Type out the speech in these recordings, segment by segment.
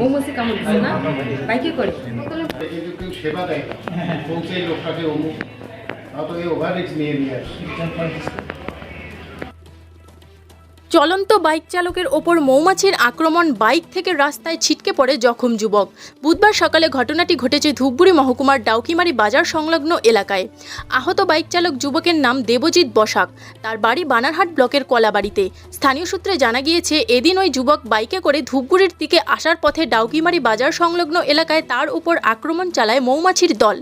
মৌমাছি কামড় দিচ্ছে না? বাইকে করে? সেবা দেয়। না পৌঁছে লোকটাকে অমুক অত এই ওভার রিক্স নিয়ে নিয়ে আসে। চলন্ত বাইক চালকের ওপর মৌমাছির আক্রমণ, বাইক থেকে রাস্তায় ছিটকে পড়ে জখম যুবক। বুধবার সকালে ঘটনাটি ঘটেছে ধূপগুড়ি মহকুমার ডাউকিমারি বাজার সংলগ্ন এলাকায়। আহত বাইক চালক যুবকের নাম দেবজিৎ বসাক। তার বাড়ি বানারহাট ব্লকের কলাবাড়িতে। স্থানীয় সূত্রে জানা গিয়েছে, এদিন ওই যুবক বাইকে করে ধূপগুড়ির দিকে আসার পথে ডাউকিমারি বাজার সংলগ্ন এলাকায় তার উপর আক্রমণ চালায় মৌমাছির দল।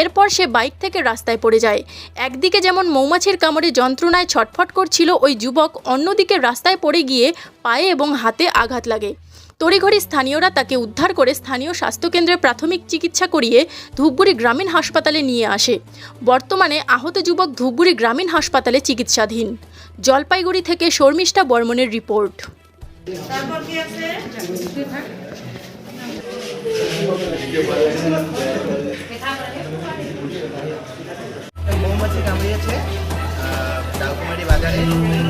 এরপর সে বাইক থেকে রাস্তায় পড়ে যায়। একদিকে যেমন মৌমাছির কামড়ে যন্ত্রণায় ছটফট করছিল ওই যুবক, অন্যদিকে রাস্তায় পড়ে গিয়ে পায়ে এবং হাতে আঘাত লাগে। তড়িঘড়ি স্থানীয়রা তাকে উদ্ধার করে স্থানীয় স্বাস্থ্যকেন্দ্রে প্রাথমিক চিকিৎসা করিয়ে ধূপগুড়ি গ্রামীণ হাসপাতালে নিয়ে আসে। বর্তমানে আহত যুবক ধূপগুড়ি গ্রামীণ হাসপাতালে চিকিৎসাধীন। জলপাইগুড়ি থেকে শর্মিষ্ঠা বর্মনের রিপোর্ট। মৌমাছি কামড়িয়েছে বাজারে।